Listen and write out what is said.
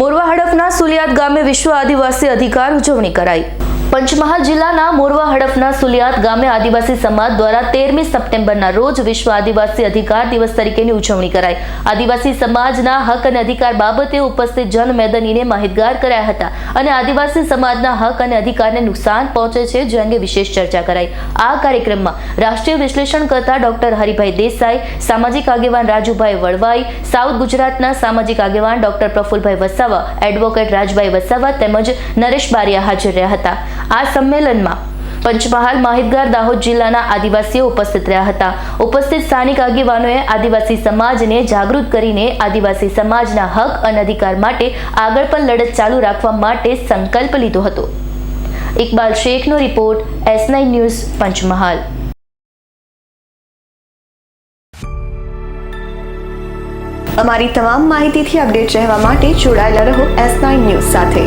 મોરવા હડફના સુલિયાદ ગામે વિશ્વ આદિવાસી અધિકાર ઉજવણી કરાઈ. પંચમહાલ જિલ્લાના મોરવા હડફના સુલિયાત ગામે આદિવાસી સમાજ દ્વારા તેરમી સપ્ટેમ્બરના રોજ વિશ્વ આદિવાસી અધિકાર દિવસ તરીકેની ઉજવણી કરાઈ. આદિવાસી સમાજના હક અને અધિકાર બાબતે ઉપસ્થિત જનમેદનીને માહિતગાર કરાયા હતા અને આદિવાસી સમાજના હક અને અધિકારને નુકસાન પહોંચે છે જે અંગે વિશેષ ચર્ચા કરાઈ. આ કાર્યક્રમમાં રાષ્ટ્રીય વિશ્લેષણ કરતા ડોક્ટર હરિભાઈ દેસાઈ, સામાજિક આગેવાન રાજુભાઈ વળવાઈ, સાઉથ ગુજરાતના સામાજિક આગેવાન ડોક્ટર પ્રફુલભાઈ વસાવા, એડવોકેટ રાજભાઈ વસાવા તેમજ નરેશ બારિયા હાજર રહ્યા હતા. આ સંમેલનમાં પંચમહાલ માહિતગાર દાહોદ જિલ્લાના આદિવાસીઓ ઉપસ્થિત રહ્યા હતા. ઉપસ્થિત સ્થાનિક આગેવાનોએ આદિવાસી સમાજને જાગૃત કરીને આદિવાસી સમાજના હક અને અધિકાર માટે આગળ પણ લડત ચાલુ રાખવા માટે સંકલ્પ લીધો હતો. Iqbal શેખનો report, S nine news, Panchmahal. અમારી તમામ માહિતીથી અપડેટ રહેવા માટે જોડાયેલા રહો એસ નાઇન ન્યૂઝ સાથે.